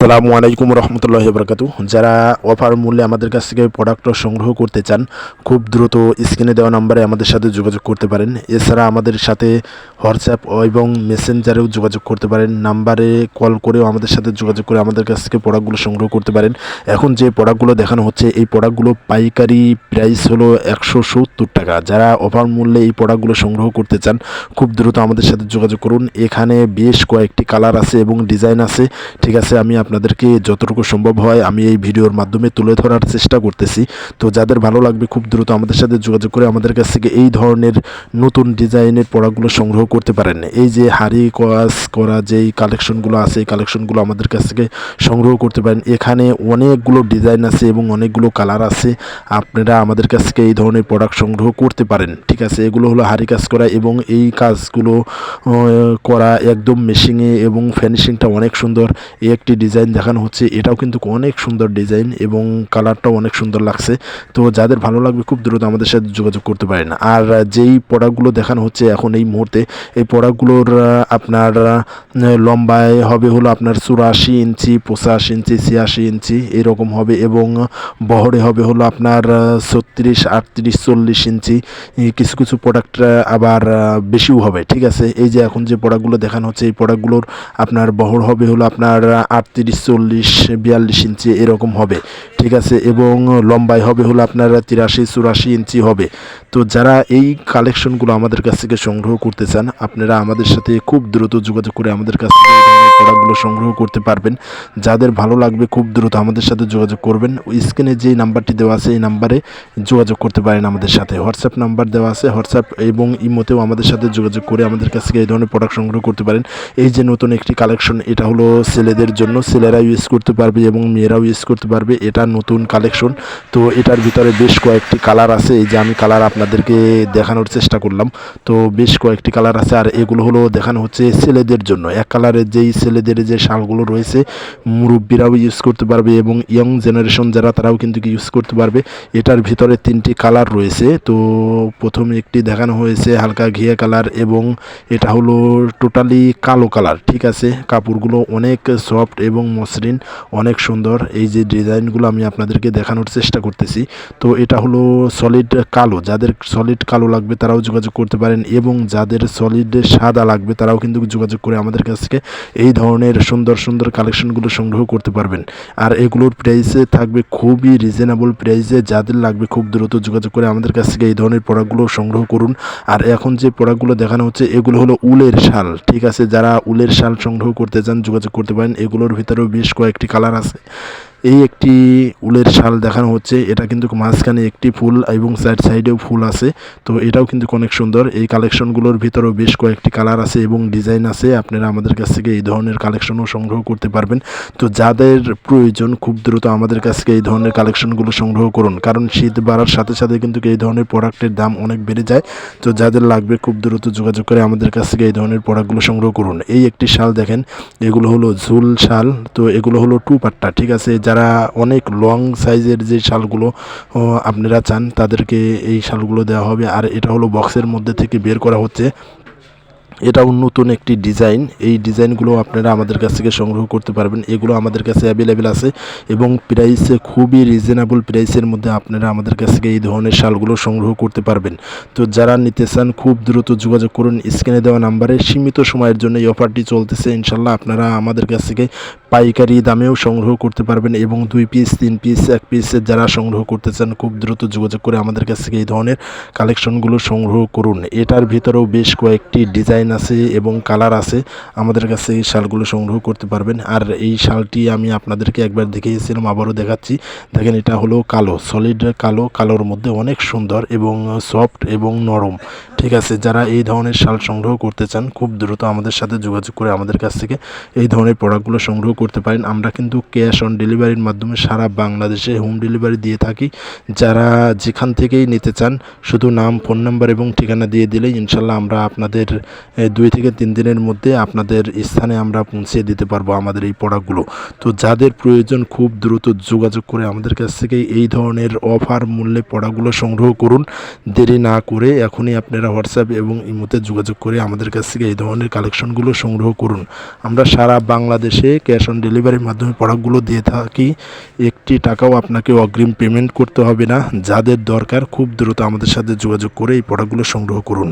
আসসালামু আলাইকুম রহমতুল্লাহ বরকাতু যারা অফার মূল্যে আমাদের কাছ থেকে প্রোডাক্ট সংগ্রহ করতে চান, খুব দ্রুত স্ক্রিনে দেওয়া নাম্বারে আমাদের সাথে যোগাযোগ করতে পারেন। এছাড়া আমাদের সাথে হোয়াটসঅ্যাপ এবং মেসেঞ্জারেও যোগাযোগ করতে পারেন, নাম্বারে কল করেও আমাদের সাথে যোগাযোগ করে আমাদের কাছ থেকে প্রোডাক্টগুলো সংগ্রহ করতে পারেন। এখন যে প্রোডাক্টগুলো দেখানো হচ্ছে, এই প্রোডাক্টগুলো পাইকারি প্রাইস হলো একশো সত্তর টাকা। যারা অফার মূল্যে এই প্রোডাক্টগুলো সংগ্রহ করতে চান, খুব দ্রুত আমাদের সাথে যোগাযোগ করুন। এখানে বেশ কয়েকটি কালার আছে এবং ডিজাইন আছে। ঠিক আছে, আমি আপনাদেরকে যতটুকু সম্ভব হয় আমি এই ভিডিওর মাধ্যমে তুলে ধরার চেষ্টা করতেছি। তো যাদের ভালো লাগবে, খুব দ্রুত আমাদের সাথে যোগাযোগ করে আমাদের কাছ থেকে এই ধরনের নতুন ডিজাইনের প্রোডাক্টগুলো সংগ্রহ করতে পারেন এই যে হাড়ি কাজ করা যেই কালেকশনগুলো আছে, এই কালেকশনগুলো আমাদের কাছ থেকে সংগ্রহ করতে পারেন। এখানে অনেকগুলো ডিজাইন আছে এবং অনেকগুলো কালার আছে। আপনারা আমাদের কাছ থেকে এই ধরনের প্রোডাক্ট সংগ্রহ করতে পারেন। ঠিক আছে, এগুলো হলো হাড়ি কাজ করা এবং এই কাজগুলো করা একদম মেশিংয়ে এবং ফিনিশিংটা অনেক সুন্দর। এই একটি ডিজাইন দেখানো হচ্ছে। এটাও কিন্তু অনেক সুন্দর ডিজাইন এবং কালারটাও অনেক সুন্দর লাগছে। তো যাদের ভালো লাগবে খুব দ্রুত আমাদের সাথে যোগাযোগ করতে পারেন। আর যেই প্রোডাক্টগুলো দেখানো হচ্ছে এখন এই মুহূর্তে এই প্রোডাক্টগুলোর আপনার লম্বায় হবে হলো আপনার চুরাশি ইঞ্চি, পঁচাশি ইঞ্চি, ছিয়াশি ইঞ্চি এরকম হবে এবং বহরে হবে হলো আপনার ছত্রিশ, আটত্রিশ, চল্লিশ ইঞ্চি। কিছু কিছু প্রোডাক্ট আবার বেশিও হবে, ঠিক আছে? এই যে এখন যে প্রোডাক্টগুলো দেখানো হচ্ছে, এই প্রোডাক্টগুলোর আপনার বহর হবে হলো আপনার আটত্রিশ, চল্লিশ, বিয়াল্লিশ ইঞ্চি এরকম হবে, ঠিক আছে? এবং লম্বায় হবে হলো আপনার তিরাশি, চুরাশি ইঞ্চি হবে। তো যারা এই কালেকশনগুলো আমাদের কাছ থেকে সংগ্রহ করতে চান আপনারা আমাদের সাথে খুব দ্রুত যোগাযোগ করে আমাদের কাছ থেকে প্রোডাক্টগুলো সংগ্রহ করতে পারবেন। যাদের ভালো লাগবে খুব দ্রুত আমাদের সাথে যোগাযোগ করবেন। স্ক্রিনে যে নাম্বারটি দেওয়া আছে এই নাম্বারে যোগাযোগ করতে পারেন আমাদের সাথে। হোয়াটসঅ্যাপ নাম্বার দেওয়া আছে। হোয়াটসঅ্যাপ এবং ইমোতেও আমাদের সাথে যোগাযোগ করে আমাদের কাছ থেকে এই ধরনের প্রোডাক্ট সংগ্রহ করতে পারেন। এই যে নতুন একটি কালেকশন এটা হলো ছেলেদের জন্য। ছেলেরা ইউজ করতে পারবে এবং মেয়েরাও ইউজ করতে পারবে। এটা নতুন কালেকশন তো এটার ভিতরে বেশ কয়েকটি কালার আছে। এই যে আমি কালার আপনাদেরকে দেখানোর চেষ্টা করলাম। তো বেশ কয়েকটি কালার আছে। আর এগুলো হলো দেখানো হচ্ছে ছেলেদের জন্য। এক কালারের যেই ছেলেদের যে শালগুলো রয়েছে, মুরব্বীরাও ইউজ করতে পারবে এবং ইয়ং জেনারেশন যারা, তারাও কিন্তু ইউজ করতে পারবে। এটার ভিতরে তিনটি কালার রয়েছে। তো প্রথমে একটি দেখানো হয়েছে হালকা ঘিয়া কালার এবং এটা হলো টোটালি কালো কালার ঠিক আছে? কাপড়গুলো অনেক সফট এবং মসৃণ, অনেক সুন্দর। এই যে ডিজাইনগুলো আমি আপনাদেরকে দেখানোর চেষ্টা করতেছি। তো এটা হলো সলিড কালো। যাদের সলিড কালো লাগবে, তারাও যোগাযোগ করতে পারেন এবং যাদের সলিড সাদা লাগবে, তারাও কিন্তু যোগাযোগ করে আমাদের কাছ থেকে এই ধরনের সুন্দর সুন্দর কালেকশনগুলো সংগ্রহ করতে পারবেন। আর এগুলোর প্রাইসে থাকবে খুবই রিজনেবল প্রাইসে যাদের লাগবে খুব দ্রুত যোগাযোগ করে আমাদের কাছ থেকে এই ধরনের প্রোডাক্টগুলো সংগ্রহ করুন। আর এখন যে প্রোডাক্টগুলো দেখানো হচ্ছে, এগুলো হলো উলের শাল, ঠিক আছে? যারা উলের শাল সংগ্রহ করতে চান, যোগাযোগ করতে পারেন। এগুলোর ভিতরেও বেশ কয়েকটি কালার আছে। এই একটি উলের শাল দেখানো হচ্ছে। এটা কিন্তু মাঝখানে একটি ফুল এবং সাইড সাইডেও ফুল আছে। তো এটাও কিন্তু অনেক সুন্দর। এই কালেকশনগুলোর ভিতরেও বেশ কয়েকটি কালার আছে এবং ডিজাইন আছে। আপনারা আমাদের কাছ থেকে এই ধরনের কালেকশনও সংগ্রহ করতে পারবেন। তো যাদের প্রয়োজন খুব দ্রুত আমাদের কাছ থেকে এই ধরনের কালেকশনগুলো সংগ্রহ করুন। কারণ শীত বাড়ার সাথে সাথে কিন্তু এই ধরনের প্রোডাক্টের দাম অনেক বেড়ে যায়। তো যাদের লাগবে খুব দ্রুত যোগাযোগ করে আমাদের কাছ থেকে এই ধরনের প্রোডাক্টগুলো সংগ্রহ করুন। এই একটি শাল দেখেন, এগুলো হলো ঝুল শাল। তো এগুলো হলো টু পাট্টা, ঠিক আছে? যারা অনেক লং সাইজের যে শালগুলো আপনারা চান তাদেরকে এই শালগুলো দেওয়া হবে। আর এটা হলো বক্সের মধ্যে থেকে বের করা হচ্ছে। এটাও নতুন একটি ডিজাইন। এই ডিজাইনগুলো আপনারা আমাদের কাছ থেকে সংগ্রহ করতে পারবেন। এগুলো আমাদের কাছে অ্যাভেলেবেল আছে এবং প্রাইসে খুবই রিজনেবল প্রাইসের মধ্যে আপনারা আমাদের কাছ থেকে এই ধরনের শালগুলো সংগ্রহ করতে পারবেন। তো যারা নিতে চান, খুব দ্রুত যোগাযোগ করুন। স্ক্রিনে দেওয়া নাম্বারে সীমিত সময়ের জন্য এই অফারটি চলতেছে। ইনশাল্লাহ আপনারা আমাদের কাছ থেকে পাইকারি দামেও সংগ্রহ করতে পারবেন এবং দুই পিস তিন পিস এক পিসের যারা সংগ্রহ করতে চান, খুব দ্রুত যোগাযোগ করে আমাদের কাছ থেকে এই ধরনের কালেকশনগুলো সংগ্রহ করুন। এটার ভিতরেও বেশ কয়েকটি ডিজাইন আছে এবং কালার আছে, আমাদের কাছে এই শালগুলো সংগ্রহ করতে পারবেন। আর এই শালটি আমি আপনাদেরকে একবার দেখিয়েছিলাম, আবারও দেখাচ্ছি। দেখেন, এটা হলো কালো সলিড কালো, কালোর মধ্যে অনেক সুন্দর এবং সফট এবং নরম। ঠিক আছে, যারা এই ধরনের শাল সংগ্রহ করতে চান, খুব দ্রুত আমাদের সাথে যোগাযোগ করে আমাদের কাছ থেকে এই ধরনের প্রোডাক্টগুলো সংগ্রহ করতে পারেন। আমরা কিন্তু ক্যাশ অন ডেলিভারির মাধ্যমে সারা বাংলাদেশে হোম ডেলিভারি দিয়ে থাকি। যারা যেখান থেকেই নিতে চান, শুধু নাম ফোন নাম্বার এবং ঠিকানা দিয়ে দিলেই ইনশাল্লাহ আমরা আপনাদের দুই থেকে তিন দিনের মধ্যে আপনাদের স্থানে আমরা পৌঁছে দিতে পারব আমাদের এই প্রোডাক্টগুলো তো যাদের প্রয়োজন খুব দ্রুত যোগাযোগ করে আমাদের কাছ থেকে এই ধরনের অফার মূল্যে প্রোডাক্টগুলো সংগ্রহ করুন। দেরি না করে এখনই আপনারা আপনারা হোয়াটসঅ্যাপ এবং ইমোতে যোগাযোগ করে আমাদের কাছ থেকে এই ধরনের কালেকশনগুলো সংগ্রহ করুন। আমরা সারা বাংলাদেশে ক্যাশ অন ডেলিভারির মাধ্যমে প্রোডাক্টগুলো দিয়ে থাকি। একটি টাকাও আপনাকে অগ্রিম পেমেন্ট করতে হবে না। যাদের দরকার খুব দ্রুত আমাদের সাথে যোগাযোগ করে এই প্রোডাক্টগুলো সংগ্রহ করুন।